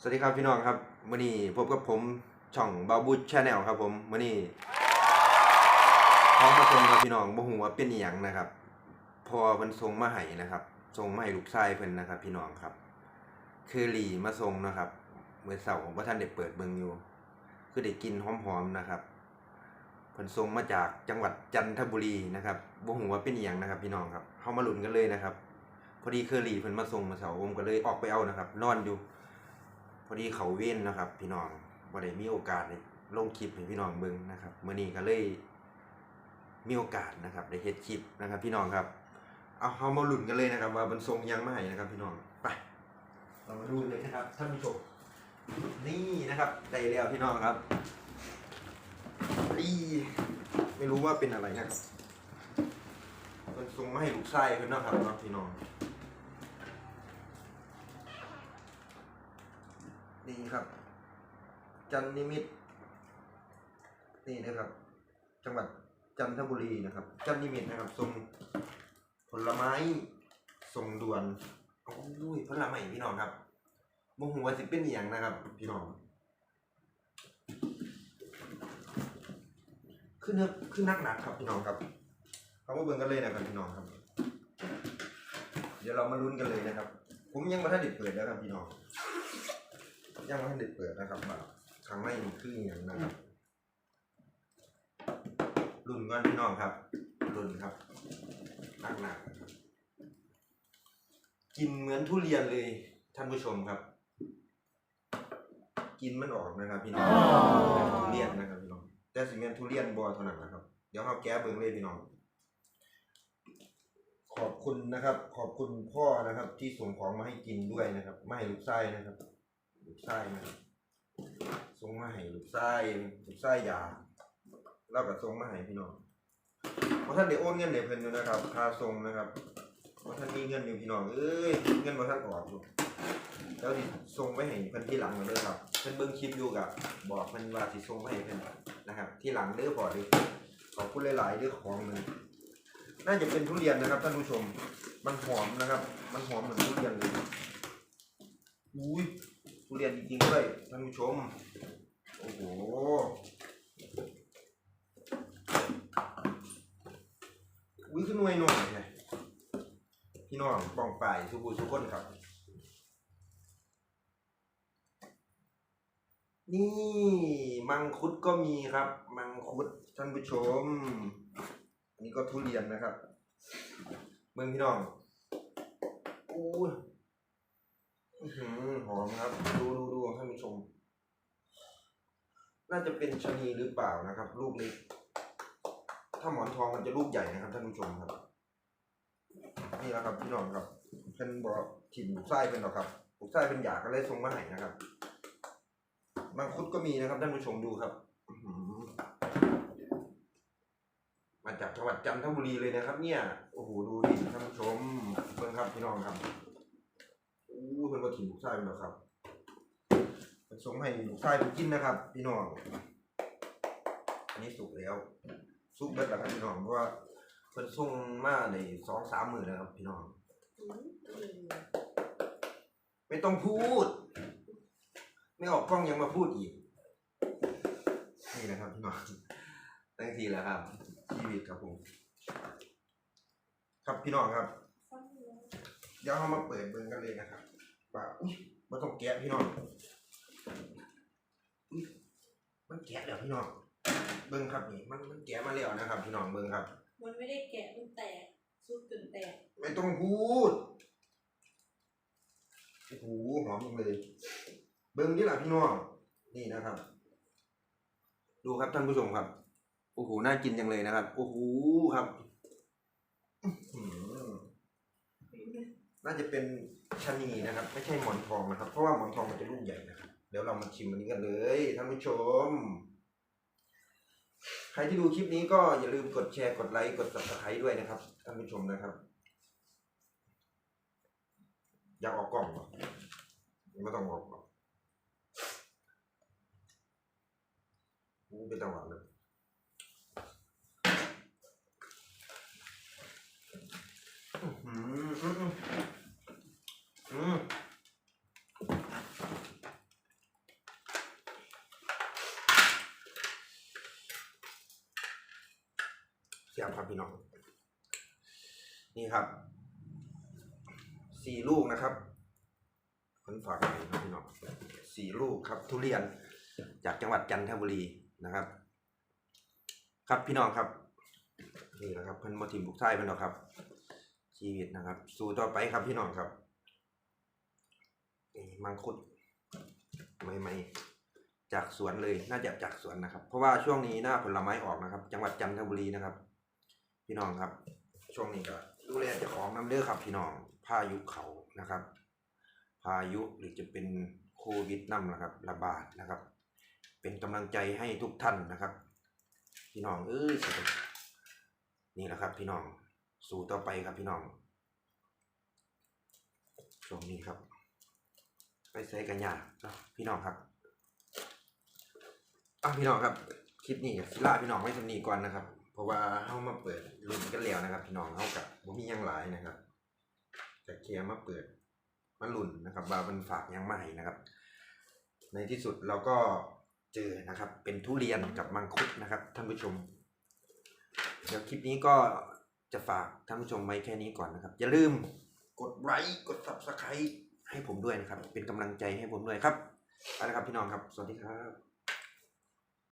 สวัสดีครับพี่น้องครับมื่อนี้พบกับผมช่องบาบูชาแนลครับผมมื่อนี้พร้อมมาส่งครับพี่น้องบ่ฮู้ว่าเป็นอีหยังนะครับ พอเพิ่นส่งมาให้นะครับส่งมาให้ลูกชายเพิ่นนะครับ พี่น้องครับ คือหลีมาส่งนะครับเมื่อเสาร์ว่าท่านได้เปิดเบิงอยู่ คือได้กินหอมๆนะครับเพิ่นส่งมาจากจังหวัดจันทบุรีนะครับบ่ฮู้ว่าเป็นอีหยังนะครับ พี่น้องครับเฮามาหลุนกันเลยนะครับ พอดีเคอรี่เพิ่นมาส่งมาเสาร์ผมก็เลยออกไปเอานะครับ นอนอยู่ พอดีเขาเว้นนะครับ พี่น้องบ่ได้มีโอกาสได้ลงคลิปให้พี่น้องเบิ่งนะครับมื้อนี้ก็เลยมีโอกาสนะครับได้เฮ็ดคลิปนะครับ พี่น้องครับ เอาเฮามาลุ้นกันเลยนะครับ ว่ามันส่งยังมาให้นะครับ พี่น้องไปเรามาดูเลยนะครับท่านผู้ชมนี่นะครับได้แล้วพี่น้องครับนี่ไม่รู้ว่าเป็นอะไรนะครับมันส่งมาให้ลูกชายเพิ่นเนาะครับพี่น้อง นี่ครับ จันนิมิต นี่นะครับ จังหวัดจันทบุรีนะครับ จันนิมิตนะครับส่งผลไม้ส่งด่วนโอ้ยผลไม้พี่น้องครับโมโหว่าสิเป็นอย่างนะครับ พี่น้องขึ้นเนขึ้นนักหนักครับพี่น้องครับเขามาเบิ่งกันเลยนะครับพี่น้องครับ เดี๋ยวเรามาลุ้นกันเลยนะครับ ผมยังม่ทันได้เปิดนะครับพี่น้อง ยังไม่ได้เปิดนะครับว่าข้างในมันคืออย่างนะครับรุ่นก่อนพี่น้องครับรุ่นครับหนักหนักกินเหมือนทุเรียนเลยท่านผู้ชมครับ กินมันออกนะครับ พี่น้องทุเรียนนะครับพี่น้องแต่สิเมนทุเรียนบอเท่านั้นนะครับ เดี๋ยวเราแก้เบิ้งเลยพี่น้อง ขอบคุณนะครับ ขอบคุณพ่อนะครับ ที่ส่งของมาให้กินด้วยนะครับ ไม่ให้ลูกไส้นะครับ ลูกไส้นะครับส่งมาให้ลูกไส้ลูกไส้ยาแล้วก็ส่งมาให้พี่น้องเพราะท่านเดี๋ยวโอนเงินเดี๋ยวเพิ่นอยู่นะครับค่าส่งนะครับเพราะท่านมีเงินอยู่พี่น้องเอ้ยเงินบ่ท่านออกอยู่แล้วสิส่งไปให้เพิ่นที่หลังเด้อครับเพิ่นเบิ่งคลิปอยู่กับบอกเพิ่นว่าสิส่งไปให้เพิ่นนะครับ ที่หลังเด้อพอเด้อขอบคุณหลายๆเด้อของหนึงน่าจะเป็นทุเรียนนะครับท่านผู้ชม มันหอมนะครับ มันหอมเหมือนทุเรียนเลยอุ้ย ทุเรียนจริงๆด้วยท่านผู้ชม โอ้โหอุ้ยขึ้นหน่วยหน่อยไงพี่น้องป้องไปสุบูสุกคนครับ นี่มังคุดก็มีครับ มังคุดท่านผู้ชม อันนี้ก็ทุเรียนนะครับ เมืองพี่น้องอู้ หือหอมครับ ดูดูดูท่านผู้ชม น่าจะเป็นชะนีหรือเปล่านะครับ ลูกเล็ก ถ้าหมอนทองมันจะลูกใหญ่นะครับท่านผู้ชมครับ นี่แหละครับพี่น้องครับเป็นบอกถิ่นลูกไส้เป็นหรอครับลูกไส้เป็นหยาก็เลยส่งมาให้นะครับมังคุดก็มีนะครับท่านผู้ชมดูครับมาจากจังหวัดจันทบุรีเลยนะครับ เนี่ย โอ้โห ดูดิท่านผู้ชมเพิ่งครับพี่น้องครับ บ่ถิ่มลูกชายเพิ่นหรอกครับเพิ่นส่งให้ลูกชายเพิ่นกินนะครับ พี่น้อง อันนี้สุกแล้ว สุกเบิดแล้วครับพี่น้องเพราะว่าเพิ่นส่งมาในสองสามมื้อแล้วครับ พี่น้อง ไม่ต้องพูด ไม่ออกกล้องยังมาพูดอีก นี่นะครับพี่น้องตั้งทีแล้วครับชีวิตครับผม ครับพี่น้องครับ เดี๋ยวเรามาเปิดเบิ่งกันเลยนะครับ ว่าอุ้ยมันต้องแกะพี่น้องอุ้ยมันแกะแล้วพี่น้องเบิ่งครับนี่มันมันแกะมาแล้วนะครับ พี่น้องเบิ่งครับ มันไม่ได้แกะมันแตกซุปจนแตกไม่ต้องพูดโอ้โหหอมจังเลย เบิ่งนี่แหละพี่น้องนี่นะครับ ดูครับท่านผู้ชมครับโอ้โหน่ากินจังเลยนะครับโอ้โหครับอื้อหือ น่าจะเป็นชะนีนะครับ ไม่ใช่หมอนทองนะครับ เพราะว่าหมอนทองมันจะลูกใหญ่นะครับ เดี๋ยวเรามาชิมอันนี้กันเลยท่านผู้ชม ใครที่ดูคลิปนี้ก็อย่าลืมกดแชร์กดไลค์กด subscribe ด้วยนะครับท่านผู้ชมนะครับ อยากออกกล่องหรอไม่ต้องออกหรอกอู้เป็นจังหวะเลยอื้อหืออื้อหือ อืม ครับพี่น้อง นี่ครับสี่ลูกนะครับคนฝากมาครับพี่น้องสี่ลูกครับ ทุเรียนจากจังหวัดจันทบุรีนะครับ ครับพี่น้องครับนี่แหละครับเพิ่นมาทีมลูกชายเพิ่นเนาครับ ชีวิตนะครับ สู้ต่อไปครับพี่น้องครับมังคุดใหม่ๆจากสวนเลยน่าจะจากสวนนะครับ เพราะว่าช่วงนี้หน้าผลไม้ออกนะครับ จังหวัดจันทบุรีนะครับ พี่น้องครับ ช่วงนี้ก็ดูแลเจ้าของน้ำเด้อครับ พี่น้องพายุเขานะครับ พายุหรือจะเป็นโควิดนำนะครับ ระบาดนะครับ เป็นกำลังใจให้ทุกท่านนะครับ พี่น้องเอ้ยนี่แหละครับ พี่น้องสู่ต่อไปครับพี่น้องช่วงนี้ครับ ไปใส่กันยากเนาะพี่น้องครับอะพี่น้องครับคลิปนี้กับศิลาพี่น้องไว้สำนี้ก่อนนะครับ เพราะว่าเฮามาเปิดลุ้นกันแล้วนะครับ พี่น้องเฮากับบ่มียังหลายนะครับแต่เคลียร์มาเปิดมาลุ้นนะครับว่ามันฝากยังให้นะครับ ในที่สุดเราก็เจอนะครับ เป็นทุเรียนกับมังคุดนะครับ ท่านผู้ชม เดี๋ยวคลิปนี้ก็จะฝากท่านผู้ชมไว้แค่นี้ก่อนนะครับ อย่าลืมกดไลค์กด subscribe ให้ผมด้วยนะครับ เป็นกำลังใจให้ผมด้วยครับเอาละครับพี่น้องครับ สวัสดีครับ